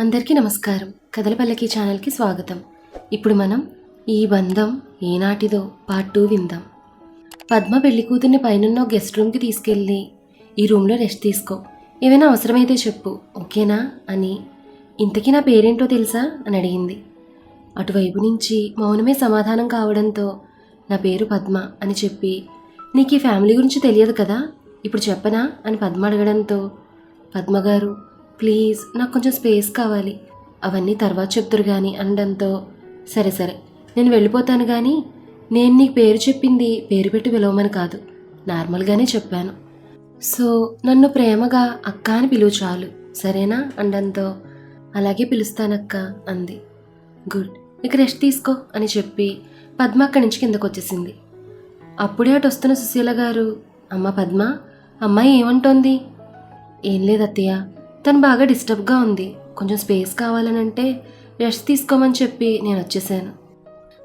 అందరికీ నమస్కారం. కథలపల్లకి ఛానల్కి స్వాగతం. ఇప్పుడు మనం ఈ బంధం ఏనాటిదో పార్ట్ టూ విందాం. పద్మ పెళ్ళి కూతుర్ని పైనున్న గెస్ట్ రూమ్కి తీసుకెళ్ళి ఈ రూమ్లో రెస్ట్ తీసుకో. ఏమైనా అవసరమైతే చెప్పు ఓకేనా అని. ఇంతకీ నా పేరేంటో తెలుసా అని అడిగింది. అటువైపు నుంచి మౌనమే సమాధానం కావడంతో నా పేరు పద్మ అని చెప్పి నీకు ఈ ఫ్యామిలీ గురించి తెలియదు కదా ఇప్పుడు చెప్పనా అని పద్మ అడగడంతో పద్మగారు ప్లీజ్ నాకు కొంచెం స్పేస్ కావాలి. అవన్నీ తర్వాత చెప్తురు కానీ అనడంతో సరే సరే నేను వెళ్ళిపోతాను కానీ నేను నీకు పేరు చెప్పింది పేరు పెట్టి పిలవమని కాదు నార్మల్గానే చెప్పాను. సో నన్ను ప్రేమగా అక్క అని పిలువు చాలు సరేనా అండంతో? అలాగే పిలుస్తానక్క అంది. గుడ్ ఇక రెస్ట్ తీసుకో అని చెప్పి పద్మ అక్కడి నుంచి కిందకు వచ్చేసింది. అప్పుడే అటు వస్తున్న సుశీల గారు అమ్మ పద్మ అమ్మాయి ఏమంటోంది? ఏం లేదు అత్తయ్య తను బాగా డిస్టర్బ్గా ఉంది. కొంచెం స్పేస్ కావాలనంటే రెస్ట్ తీసుకోమని చెప్పి నేను వచ్చేసాను.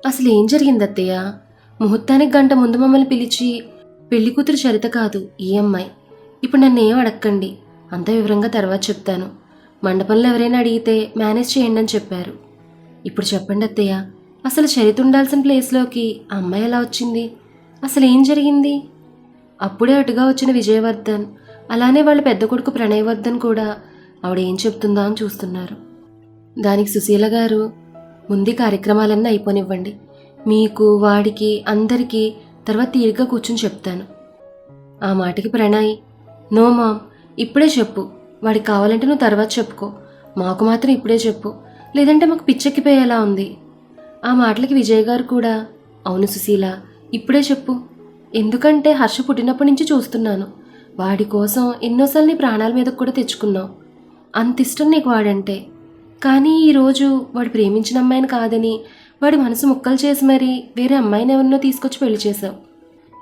అసలు ఏం జరిగింది అత్తయ్య? ముహూర్తానికి గంట ముందు మమ్మల్ని పిలిచి పెళ్ళి కూతురు చరిత కాదు ఈ అమ్మాయి. ఇప్పుడు నన్ను ఏం అడగండి అంత వివరంగా తర్వాత చెప్తాను. మండపంలో ఎవరైనా అడిగితే మేనేజ్ చేయండి అని చెప్పారు. ఇప్పుడు చెప్పండి అత్తయ్య అసలు చరిత ఉండాల్సిన ప్లేస్లోకి ఆ అమ్మాయి ఎలా వచ్చింది? అసలు ఏం జరిగింది? అప్పుడే అటుగా వచ్చిన విజయవర్ధన్ అలానే వాళ్ళ పెద్ద కొడుకు ప్రణయవర్ధన్ కూడా ఆవిడ ఏం చెప్తుందా అని చూస్తున్నారు. దానికి సుశీల గారు ముందు కార్యక్రమాలన్నీ అయిపోనివ్వండి. మీకు వాడికి అందరికీ తర్వాత తీరిగ్గా కూర్చుని చెప్తాను. ఆ మాటకి ప్రణయ్ నో మామ్ ఇప్పుడే చెప్పు. వాడికి కావాలంటే నువ్వు తర్వాత చెప్పుకో. మాకు మాత్రం ఇప్పుడే చెప్పు. లేదంటే మాకు పిచ్చెక్కిపోయేలా ఉంది. ఆ మాటలకి విజయ్ గారు కూడా అవును సుశీల ఇప్పుడే చెప్పు. ఎందుకంటే హర్ష పుట్టినప్పటి నుంచి చూస్తున్నాను. వాడి కోసం ఎన్నోసార్లు నీ ప్రాణాల మీదకు కూడా తెచ్చుకున్నావు. అంత ఇష్టం నీకు వాడంటే. కానీ ఈరోజు వాడు ప్రేమించిన అమ్మాయిని కాదని వాడి మనసు ముక్కలు చేసి మరీ వేరే అమ్మాయిని ఎవరినో తీసుకొచ్చి పెళ్ళి చేశావు.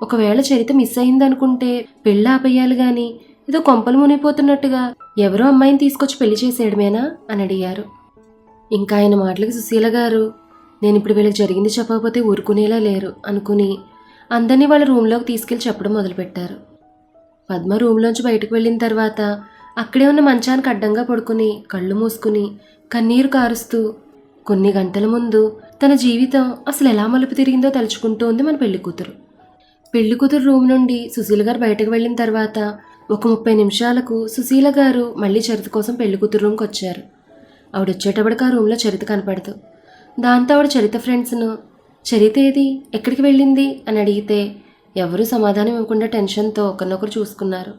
ఒకవేళ చరిత్ర మిస్ అయిందనుకుంటే పెళ్ళి ఆపేయాలి కానీ ఏదో కొంపలు మునిగిపోతున్నట్టుగా ఎవరో అమ్మాయిని తీసుకొచ్చి పెళ్ళి చేసేయడమేనా అని అడిగారు. ఇంకా ఆయన మాటలకు సుశీల గారు నేను ఇప్పుడు వీళ్ళకి జరిగింది చెప్పకపోతే ఊరుకునేలా లేరు అనుకుని అందరినీ వాళ్ళ రూమ్లోకి తీసుకెళ్ళి చెప్పడం మొదలుపెట్టారు. పద్మ రూమ్లోంచి బయటకు వెళ్ళిన తర్వాత అక్కడే ఉన్న మంచానికి అడ్డంగా పడుకుని కళ్ళు మూసుకుని కన్నీరు కారుస్తూ కొన్ని గంటల ముందు తన జీవితం అసలు ఎలా మలుపు తిరిగిందో తలుచుకుంటూ ఉంది మన పెళ్ళి కూతురు. పెళ్ళి కూతురు రూమ్ నుండి సుశీల గారు బయటకు వెళ్ళిన తర్వాత ఒక ముప్పై నిమిషాలకు సుశీల గారు మళ్ళీ చరిత కోసం పెళ్ళి కూతురు రూమ్కి వచ్చారు. ఆవిడ వచ్చేటప్పటికి ఆ రూమ్లో చరిత కనపడదు. దాంతో ఆవిడ చరిత ఫ్రెండ్స్ను చరిత ఏది? ఎక్కడికి వెళ్ళింది? అని అడిగితే ఎవరూ సమాధానం ఇవ్వకుండా టెన్షన్తో ఒకరినొకరు చూసుకున్నారు.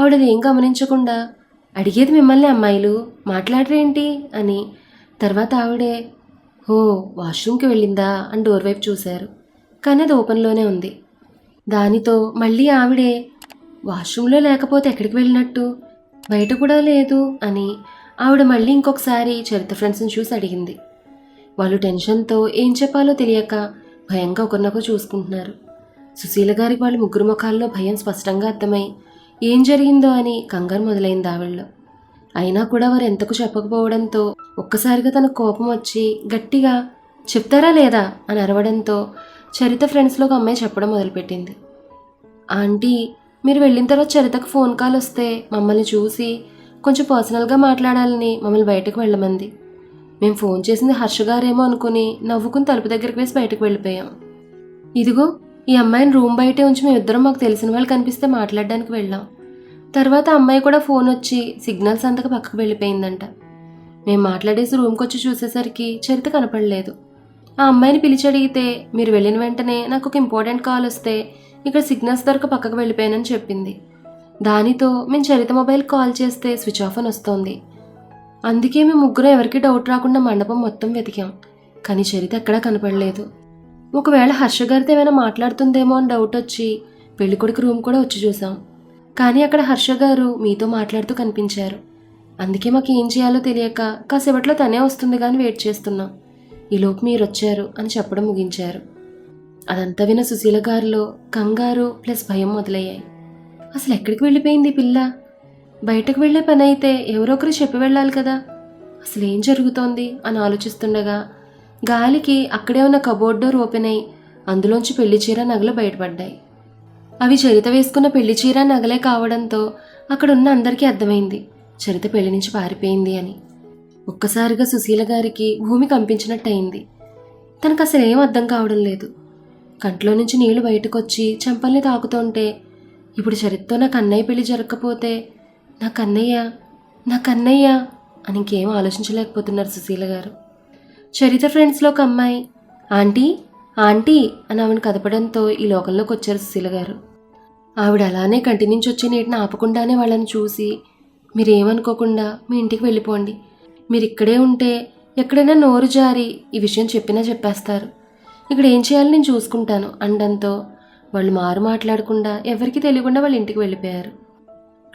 ఆవిడది ఏం గమనించకుండా అడిగేది మిమ్మల్ని అమ్మాయిలు మాట్లాడరేంటి? అని తర్వాత ఆవిడే ఓ వాష్రూమ్కి వెళ్ళిందా? అని డోర్ వైపు చూశారు. కానీ అది ఓపెన్లోనే ఉంది. దానితో మళ్ళీ ఆవిడే వాష్రూమ్లో లేకపోతే ఎక్కడికి వెళ్ళినట్టు? బయట కూడా లేదు? అని ఆవిడ మళ్ళీ ఇంకొకసారి చరిత్ర ఫ్రెండ్స్ని చూసి అడిగింది. వాళ్ళు టెన్షన్తో ఏం చెప్పాలో తెలియక భయంగా ఒకరినొకరు చూసుకుంటున్నారు. సుశీల గారి వాళ్ళ ముగ్గురు ముఖాల్లో భయం స్పష్టంగా అర్థమై ఏం జరిగిందో అని కంగారు మొదలైంది ఆవిడలో. అయినా కూడా వారు ఎంతకు చెప్పకపోవడంతో ఒక్కసారిగా తన కోపం వచ్చి గట్టిగా చెప్తారా లేదా అని అరవడంతో చరిత ఫ్రెండ్స్లో ఒక అమ్మాయి చెప్పడం మొదలుపెట్టింది. ఆంటీ మీరు వెళ్ళిన తర్వాత చరితకు ఫోన్ కాల్ వస్తే మమ్మల్ని చూసి కొంచెం పర్సనల్గా మాట్లాడాలని మమ్మల్ని బయటకు వెళ్ళమంది. మేము ఫోన్ చేసింది హర్ష గారేమో అనుకుని నవ్వుకుని తలుపు దగ్గరికి వేసి బయటకు వెళ్ళిపోయాం. ఇదిగో ఈ అమ్మాయిని రూమ్ బయటే ఉంచి మేము ఇద్దరం మాకు తెలిసిన వాళ్ళు కనిపిస్తే మాట్లాడడానికి వెళ్ళాం. తర్వాత అమ్మాయి కూడా ఫోన్ వచ్చి సిగ్నల్స్ అంతకు పక్కకు వెళ్ళిపోయిందంట. మేము మాట్లాడేసి రూమ్కి వచ్చి చూసేసరికి చరిత కనపడలేదు. ఆ అమ్మాయిని పిలిచి అడిగితే మీరు వెళ్ళిన వెంటనే నాకు ఒక ఇంపార్టెంట్ కాల్ వస్తే ఇక్కడ సిగ్నల్స్ దొరక పక్కకు వెళ్ళిపోయానని చెప్పింది. దానితో మేము చరిత మొబైల్ కాల్ చేస్తే స్విచ్ ఆఫ్ అని వస్తోంది. అందుకే మేము ముగ్గురు ఎవరికి డౌట్ రాకుండా మండపం మొత్తం వెతికాం. కానీ చరిత ఎక్కడా కనపడలేదు. ఒకవేళ హర్ష గారితో ఏమైనా మాట్లాడుతుందేమో అని డౌట్ వచ్చి పెళ్ళికొడుకు రూమ్ కూడా వచ్చి చూసాం. కానీ అక్కడ హర్ష గారు మీతో మాట్లాడుతూ కనిపించారు. అందుకే మాకు ఏం చేయాలో తెలియక కాసేపట్లో తనే వస్తుంది కానీ వెయిట్ చేస్తున్నాం. ఈలోపు మీరు వచ్చారు అని చెప్పడం ముగించారు. అదంతా విన్న సుశీల గారిలో కంగారు ప్లస్ భయం మొదలయ్యాయి. అసలు ఎక్కడికి వెళ్ళిపోయింది పిల్ల? బయటకు వెళ్ళే పని అయితే ఎవరో ఒకరు చెప్పి వెళ్ళాలి కదా. అసలు ఏం జరుగుతోంది అని ఆలోచిస్తుండగా గాలికి అక్కడే ఉన్న కబోర్డ్ డోర్ ఓపెన్ అయి అందులోంచి పెళ్ళి చీర నగలు బయటపడ్డాయి. అవి చరిత వేసుకున్న పెళ్ళి చీర నగలే కావడంతో అక్కడున్న అందరికీ అర్థమైంది. చరిత పెళ్ళి నుంచి పారిపోయింది అని. ఒక్కసారిగా సుశీల గారికి భూమి కంపించినట్టయింది. తనకు అసలు ఏం అర్థం కావడం లేదు. కంట్లో నుంచి నీళ్ళు బయటకొచ్చి చెంపల్ని తాకుతుంటే ఇప్పుడు చరిత్రతో నా కన్నయ్య పెళ్ళి జరగకపోతే నా కన్నయ్య నా కన్నయ్య అని ఇంకేం ఆలోచించలేకపోతున్నారు సుశీల గారు. చరిత ఫ్రెండ్స్లో ఒక అమ్మాయి. ఆంటీ ఆంటీ అని ఆవిడ కదపడంతో ఈ లోకంలోకి వచ్చారు సుశీల గారు. ఆవిడ అలానే కంటి నుంచి వచ్చే నీటిని ఆపకుండానే వాళ్ళని చూసి మీరేమనుకోకుండా మీ ఇంటికి వెళ్ళిపోండి. మీరు ఇక్కడే ఉంటే ఎక్కడైనా నోరు జారి ఈ విషయం చెప్పినా చెప్పేస్తారు. ఇక్కడ ఏం చేయాలో నేను చూసుకుంటాను అండంతో వాళ్ళు మారు మాట్లాడకుండా ఎవరికి తెలియకుండా వాళ్ళ ఇంటికి వెళ్ళిపోయారు.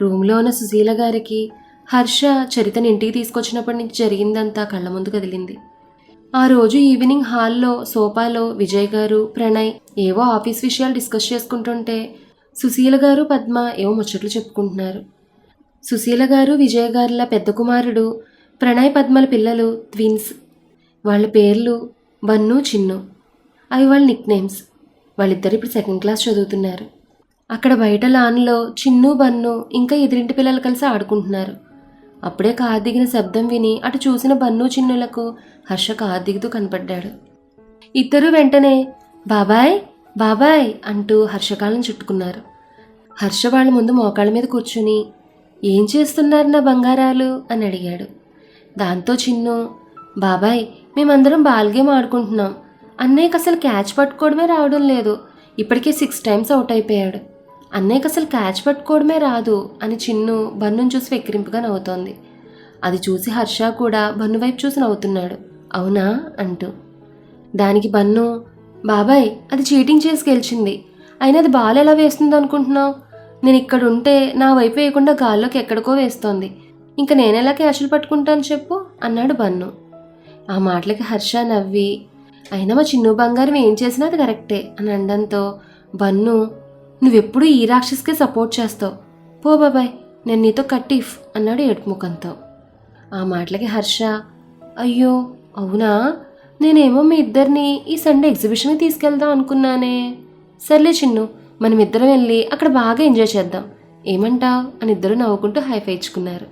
రూమ్లో ఉన్న సుశీల గారికి హర్ష చరితని ఇంటికి తీసుకొచ్చినప్పటి నుంచి జరిగిందంతా కళ్ళ ముందు కదిలింది. ఆ రోజు ఈవినింగ్ హాల్లో సోఫాలో విజయ్ గారు ప్రణయ్ ఏవో ఆఫీస్ విషయాలు డిస్కస్ చేసుకుంటుంటే సుశీల గారు పద్మ ఏవో ముచ్చట్లు చెప్పుకుంటున్నారు. సుశీల గారు విజయ్ గారుల పెద్ద కుమారుడు ప్రణయ్ పద్మల పిల్లలు ట్విన్స్. వాళ్ళ పేర్లు బన్ను చిన్ను. అవి వాళ్ళ నిక్ నేమ్స్. వాళ్ళిద్దరు ఇప్పుడు సెకండ్ క్లాస్ చదువుతున్నారు. అక్కడ బయట లాన్లో చిన్ను బన్ను ఇంకా ఎదురింటి పిల్లలు కలిసి ఆడుకుంటున్నారు. అప్పుడే కారు దిగిన శబ్దం విని అటు చూసిన బన్ను చిన్నులకు హర్ష కారు దిగుతూ కనపడ్డాడు. ఇద్దరు వెంటనే బాబాయ్ బాబాయ్ అంటూ హర్షకాలను చుట్టుకున్నారు. హర్ష వాళ్ళ ముందు మోకాళ్ళ మీద కూర్చుని ఏం చేస్తున్నారు నా బంగారాలు? అని అడిగాడు. దాంతో చిన్ను బాబాయ్ మేమందరం బాల్ గేమ్ ఆడుకుంటున్నాం. అన్నయ్యకి అసలు క్యాచ్ పట్టుకోవడమే రావడం లేదు. ఇప్పటికే సిక్స్ టైమ్స్ అవుట్ అయిపోయాడు. అన్నయ్యకి అసలు క్యాచ్ పట్టుకోవడమే రాదు అని చిన్ను బన్నును చూసి వెక్కిరింపుగా నవ్వుతోంది. అది చూసి హర్ష కూడా బన్ను వైపు చూసి నవ్వుతున్నాడు. అవునా? అంటూ. దానికి బన్ను బాబాయ్ అది చీటింగ్ చేసి గెలిచింది. అయినా అది బాల్ ఎలా వేస్తుంది అనుకుంటున్నావు? నేను ఇక్కడ ఉంటే నా వైపు వేయకుండా గాల్లోకి ఎక్కడికో వేస్తోంది. ఇంకా నేనెలా క్యాషులు పట్టుకుంటాను చెప్పు అన్నాడు బన్ను. ఆ మాటలకి హర్ష నవ్వి అయినా మా చిన్ను బంగారం ఏం చేసినా అది కరెక్టే అని అనడంతో బన్ను నువ్వెప్పుడు ఈ రాక్షస్కే సపోర్ట్ చేస్తావు. పో బాబాయ్ నేను నీతో కట్టిఫ్ అన్నాడు ఏడుపుముఖంతో. ఆ మాటలకి హర్ష అయ్యో అవునా? నేనేమో మీ ఇద్దరిని ఈ సండే ఎగ్జిబిషన్కి తీసుకెళ్దాం అనుకున్నానే. సర్లే చిన్ను మనం ఇద్దరం వెళ్ళి అక్కడ బాగా ఎంజాయ్ చేద్దాం. ఏమంటావ్? అని ఇద్దరు నవ్వుకుంటూ హైఫై ఇచ్చుకున్నారు.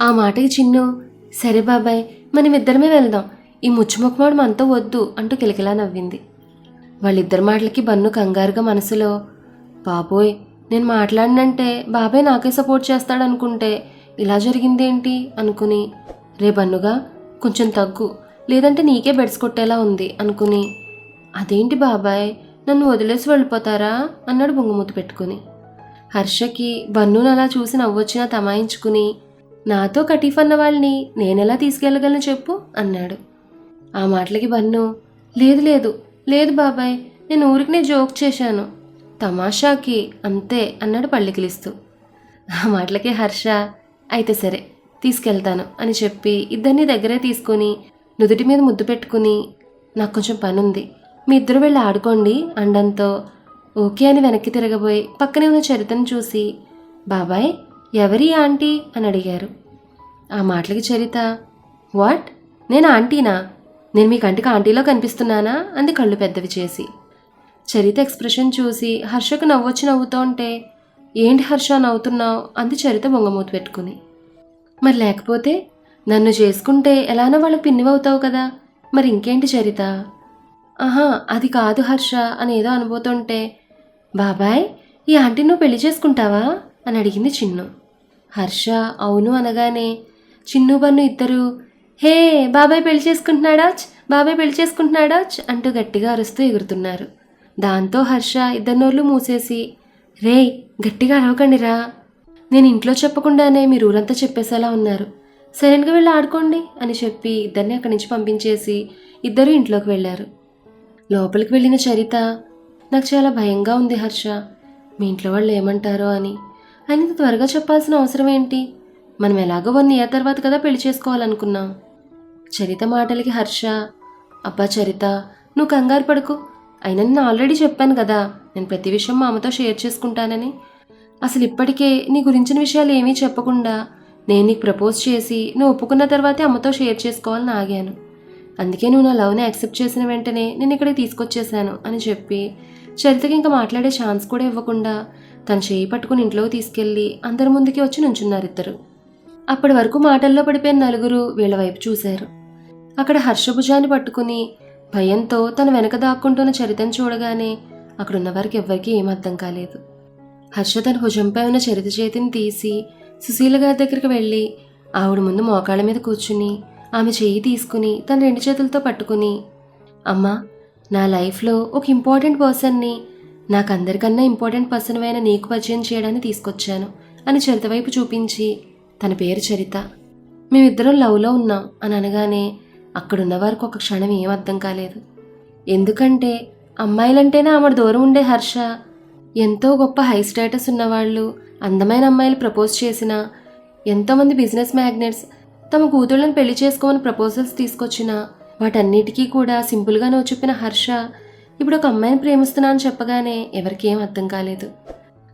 ఆ మాటకి చిన్ను సరే బాబాయ్ మనమిద్దరమే వెళ్దాం. ఈ ముచ్చుముఖమాడు మనతో వద్దు అంటూ కిలకిలా నవ్వింది. వాళ్ళిద్దరి మాటలకి బన్ను కంగారుగా మనసులో బాబోయ్ నేను మాట్లాడినంటే బాబాయ్ నాకే సపోర్ట్ చేస్తాడనుకుంటే ఇలా జరిగిందేంటి అనుకుని రే బన్నుగా కొంచెం తగ్గు లేదంటే నీకే బెడ్స్ కొట్టేలా ఉంది అనుకుని అదేంటి బాబాయ్ నన్ను వదిలేసి వెళ్ళిపోతారా? అన్నాడు బొంగుమూతి పెట్టుకుని. హర్షకి బన్నును అలా చూసి నవ్వొచ్చినా తమాయించుకుని నాతో కటీఫ్ అన్న వాళ్ళని నేనెలా తీసుకెళ్ళగలను చెప్పు అన్నాడు. ఆ మాటలకి బన్ను లేదు లేదు లేదు బాబాయ్ నేను ఊరికినే జోక్ చేశాను. తమాషాకి అంతే అన్నాడు పళ్ళికిలిస్తూ. ఆ మాటలకి హర్ష అయితే సరే తీసుకెళ్తాను అని చెప్పి ఇద్దరిని దగ్గరే తీసుకొని నుదుటి మీద ముద్దు పెట్టుకుని నాకు కొంచెం పని ఉంది మీ ఇద్దరు వెళ్ళి ఆడుకోండి అండంతో ఓకే అని వెనక్కి తిరగబోయి పక్కనే ఉన్న చరితను చూసి బాబాయ్ ఎవరి ఆంటీ? అని అడిగారు. ఆ మాటలకి చరిత వాట్? నేను ఆంటీనా? నేను మీ కంటికి ఆంటీలో కనిపిస్తున్నానా? అంది కళ్ళు పెద్దవి చేసి. చరిత ఎక్స్ప్రెషన్ చూసి హర్షకు నవ్వొచ్చి నవ్వుతోంటే ఏంటి హర్ష నవ్వుతున్నావు? అంది చరిత బొంగమూతి పెట్టుకుని. మరి లేకపోతే నన్ను చేసుకుంటే ఎలానో వాళ్ళకి పిన్నివవుతావు కదా? మరి ఇంకేంటి చరిత? ఆహా అది కాదు హర్ష అని ఏదో అనుబోతుంటే బాబాయ్ ఈ ఆంటీ నువ్వు పెళ్ళి చేసుకుంటావా? అని అడిగింది చిన్ను. హర్ష అవును అనగానే చిన్ను బన్ను ఇద్దరు హే బాబాయ్ పెళ్ళి చేసుకుంటున్నాడా? బాబాయ్ పెళ్ళి చేసుకుంటున్నాడా? అంటూ గట్టిగా అరుస్తూ ఎగురుతున్నారు. దాంతో హర్ష ఇద్దరినోళ్ళు మూసేసి రేయ్ గట్టిగా అరవకండిరా. నేను ఇంట్లో చెప్పకుండానే మీరు ఊరంతా చెప్పేసేలా ఉన్నారు. సరైనగా వెళ్ళి ఆడుకోండి అని చెప్పి ఇద్దరిని అక్కడి నుంచి పంపించేసి ఇద్దరు ఇంట్లోకి వెళ్ళారు. లోపలికి వెళ్ళిన చరిత నాకు చాలా భయంగా ఉంది హర్ష. మీ ఇంట్లో వాళ్ళు ఏమంటారో అని. ఆయన త్వరగా చెప్పాల్సిన అవసరం ఏంటి? మనం ఎలాగో వన్ ఇయర్ తర్వాత కదా పెళ్ళి చేసుకోవాలనుకున్నాం. చరిత మాటలకి హర్ష అబ్బా చరిత నువ్వు కంగారు పడుకు. అయినా నేను ఆల్రెడీ చెప్పాను కదా నేను ప్రతి విషయం మా అమ్మతో షేర్ చేసుకుంటానని. అసలు ఇప్పటికే నీ గురించిన విషయాలు ఏమీ చెప్పకుండా నేను నీకు ప్రపోజ్ చేసి నువ్వు ఒప్పుకున్న తర్వాతే అమ్మతో షేర్ చేసుకోవాలని ఆగాను. అందుకే నువ్వు నా లవ్ని యాక్సెప్ట్ చేసిన వెంటనే నేను ఇక్కడికి తీసుకొచ్చేసాను అని చెప్పి చరితకి ఇంకా మాట్లాడే ఛాన్స్ కూడా ఇవ్వకుండా తను చేయి పట్టుకుని ఇంట్లోకి తీసుకెళ్ళి అందరి ముందుకి వచ్చి నుంచున్నారు ఇద్దరు. అప్పటి వరకు మాటల్లో పడిపోయిన నలుగురు వీళ్ళ వైపు చూశారు. అక్కడ హర్షభుజాన్ని పట్టుకుని భయంతో తన వెనక దాక్కుంటున్న చరితను చూడగానే అక్కడున్న వారికి ఎవ్వరికీ ఏం అర్థం కాలేదు. హర్ష తన భుజంపై ఉన్న చరిత చేతిని తీసి సుశీల గారి దగ్గరికి వెళ్ళి ఆవిడ ముందు మోకాళ్ళ మీద కూర్చుని ఆమె చేయి తీసుకుని తన రెండు చేతులతో పట్టుకుని అమ్మా నా లైఫ్లో ఒక ఇంపార్టెంట్ పర్సన్ని నాకు అందరికన్నా ఇంపార్టెంట్ పర్సన్ అయిన నీకు పరిచయం చేయడానికి తీసుకొచ్చాను అని చరిత వైపు చూపించి తన పేరు చరిత. మేమిద్దరం లవ్లో ఉన్నాం అని అనగానే అక్కడున్న వారికి ఒక క్షణం ఏం అర్థం కాలేదు. ఎందుకంటే అమ్మాయిలంటేనే ఆమె దూరం ఉండే హర్ష. ఎంతో గొప్ప హై స్టేటస్ ఉన్నవాళ్ళు అందమైన అమ్మాయిలు ప్రపోజ్ చేసిన ఎంతోమంది బిజినెస్ మ్యాగ్నెట్స్ తమ కూతుళ్ళని పెళ్ళి చేసుకోమని ప్రపోజల్స్ తీసుకొచ్చిన వాటన్నిటికీ కూడా సింపుల్గా నో చెప్పిన హర్ష ఇప్పుడు ఒక అమ్మాయిని ప్రేమిస్తున్నా అని చెప్పగానే ఎవరికేం ఏం అర్థం కాలేదు.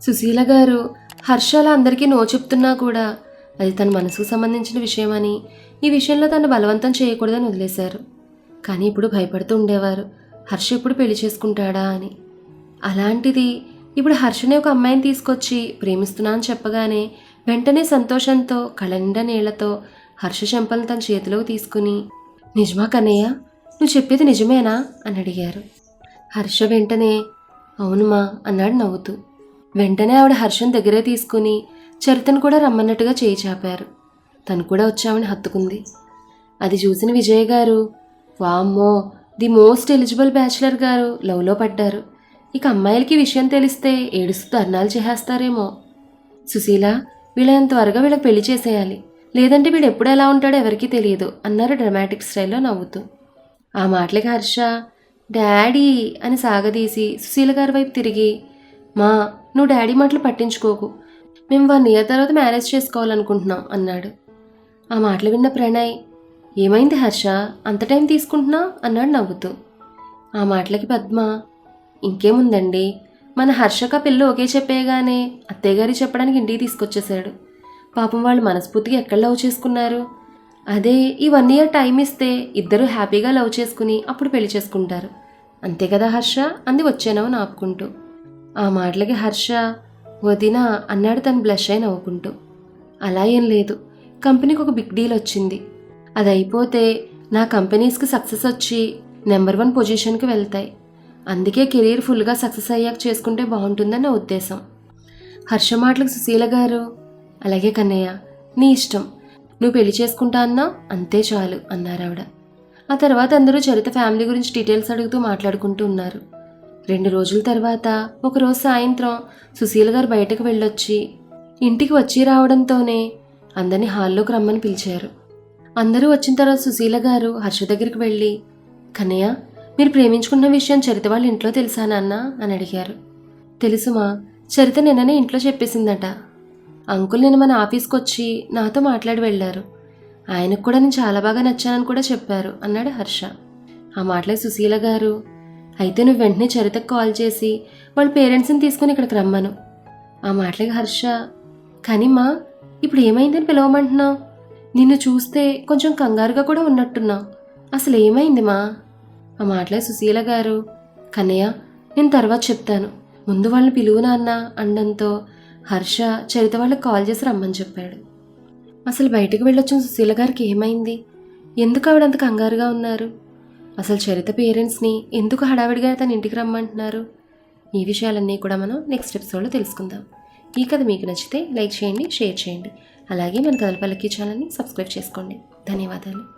సుశీల గారు హర్ష అలా అందరికీ నో చెప్తున్నా కూడా అది తన మనసుకు సంబంధించిన విషయమని. ఈ విషయంలో తను బలవంతం చేయకూడదని వదిలేశారు. కానీ ఇప్పుడు భయపడుతూ ఉండేవారు. హర్ష ఎప్పుడు పెళ్ళి చేసుకుంటాడా అని. అలాంటిది ఇప్పుడు హర్షనే ఒక అమ్మాయిని తీసుకొచ్చి ప్రేమిస్తున్నా అని చెప్పగానే వెంటనే సంతోషంతో కళండ నీళ్ళతో హర్ష చెంపలను తన చేతిలోకి తీసుకుని నిజమా కన్నయ్య? నువ్వు చెప్పేది నిజమేనా? అని అడిగారు. హర్ష వెంటనే అవునుమా అన్నాడు నవ్వుతూ. వెంటనే ఆవిడ హర్షం దగ్గరే తీసుకుని చరితను కూడా రమ్మన్నట్టుగా చేయి చాపారు. తను కూడా వచ్చామని హత్తుకుంది. అది చూసిన విజయ్ గారు వామ్మో ది మోస్ట్ ఎలిజిబుల్ బ్యాచిలర్ గారు లవ్లో పడ్డారు. ఇక అమ్మాయిలకి విషయం తెలిస్తే ఏడుస్తూ అన్నాలు చేసేస్తారేమో. సుశీల వీళ్ళని త్వరగా వీళ్ళకి పెళ్ళి చేసేయాలి. లేదంటే వీడు ఎప్పుడు ఎలా ఉంటాడో ఎవరికీ తెలియదు అన్నారు డ్రమాటిక్ స్టైల్లో నవ్వుతూ. ఆ మాటలకి హర్ష డాడీ అని సాగదీసి సుశీల గారి వైపు తిరిగి మా నువ్వు డాడీ మాటలు పట్టించుకోకు. మేము వన్ ఇయర్ తర్వాత మ్యారేజ్ చేసుకోవాలనుకుంటున్నాం అన్నాడు. ఆ మాటలు విన్న ప్రణయ్ ఏమైంది హర్ష? అంత టైం తీసుకుంటున్నా? అన్నాడు నవ్వుతూ. ఆ మాటలకి పద్మ ఇంకేముందండి? మన హర్షక పిల్ల ఒకే చెప్పేయగానే అత్తయ్యగారి చెప్పడానికి ఇంటికి తీసుకొచ్చేశాడు. పాపం వాళ్ళు మనస్ఫూర్తిగా ఎక్కడ లవ్ చేసుకున్నారు? అదే ఈ వన్ ఇయర్ టైం ఇస్తే ఇద్దరు హ్యాపీగా లవ్ చేసుకుని అప్పుడు పెళ్ళి చేసుకుంటారు. అంతే కదా హర్ష? అంది వచ్చానవు ఆపుకుంటూ ఆ మాటలకి హర్ష వదినా అన్నాడు తను బ్లష్ అయి నవ్వుకుంటూ. అలా ఏం లేదు. కంపెనీకి ఒక బిగ్ డీల్ వచ్చింది. అది అయిపోతే నా కంపెనీస్కి సక్సెస్ వచ్చి నెంబర్ వన్ పొజిషన్కి వెళ్తాయి. అందుకే కెరీర్ ఫుల్గా సక్సెస్ అయ్యాక చేసుకుంటే బాగుంటుందని నా ఉద్దేశం. హర్ష మాటలకు సుశీల గారు అలాగే కన్నయ్య నీ ఇష్టం. నువ్వు పెళ్ళి చేసుకుంటా అన్నా అంతే చాలు అన్నారు ఆవిడ ఆ తర్వాత అందరూ చరిత ఫ్యామిలీ గురించి డీటెయిల్స్ అడుగుతూ మాట్లాడుకుంటూ ఉన్నారు. రెండు రోజుల తర్వాత ఒకరోజు సాయంత్రం సుశీల గారు బయటకు వెళ్ళొచ్చి ఇంటికి వచ్చి రావడంతోనే అందరినీ హాల్లోకి రమ్మని పిలిచారు. అందరూ వచ్చిన తర్వాత సుశీల గారు హర్ష దగ్గరికి వెళ్ళి కన్నయ్య మీరు ప్రేమించుకున్న విషయం చరిత వాళ్ళ ఇంట్లో తెలుసా నాన్న? అని అడిగారు. తెలుసుమా చరిత నిన్ననే ఇంట్లో చెప్పేసిందట. అంకుల్ నిన్న మన ఆఫీస్కి వచ్చి నాతో మాట్లాడి వెళ్ళారు. ఆయనకు కూడా నేను చాలా బాగా నచ్చానని కూడా చెప్పారు అన్నాడు హర్ష. ఆ మాటలకి సుశీల గారు అయితే నువ్వు వెంటనే చరితకు కాల్ చేసి వాళ్ళ పేరెంట్స్ని తీసుకుని ఇక్కడికి రమ్మను. ఆ మాటలకి హర్ష కానీ మా ఇప్పుడు ఏమైందని పిలవమంటున్నావు? నిన్ను చూస్తే కొంచెం కంగారుగా కూడా ఉన్నట్టున్నావు. అసలు ఏమైంది మా? ఆ మాటలే సుశీల గారు కన్నయ్య నేను తర్వాత చెప్తాను. ముందు వాళ్ళని పిలువు నాన్న అనడంతో హర్ష చరిత వాళ్ళకి కాల్ చేసి రమ్మని చెప్పాడు. అసలు బయటకు వెళ్ళొచ్చిన సుశీల గారికి ఏమైంది? ఎందుకు ఆవిడంత కంగారుగా ఉన్నారు? అసలు చరిత పేరెంట్స్ని ఎందుకు హడావిడిగా తన ఇంటికి రమ్మంటున్నారు? ఈ విషయాలన్నీ కూడా మనం నెక్స్ట్ ఎపిసోడ్లో తెలుసుకుందాం. ఈ కథ మీకు నచ్చితే లైక్ చేయండి షేర్ చేయండి. అలాగే మన కథలపల్లకి ఛానల్ని సబ్స్క్రైబ్ చేసుకోండి. ధన్యవాదాలు.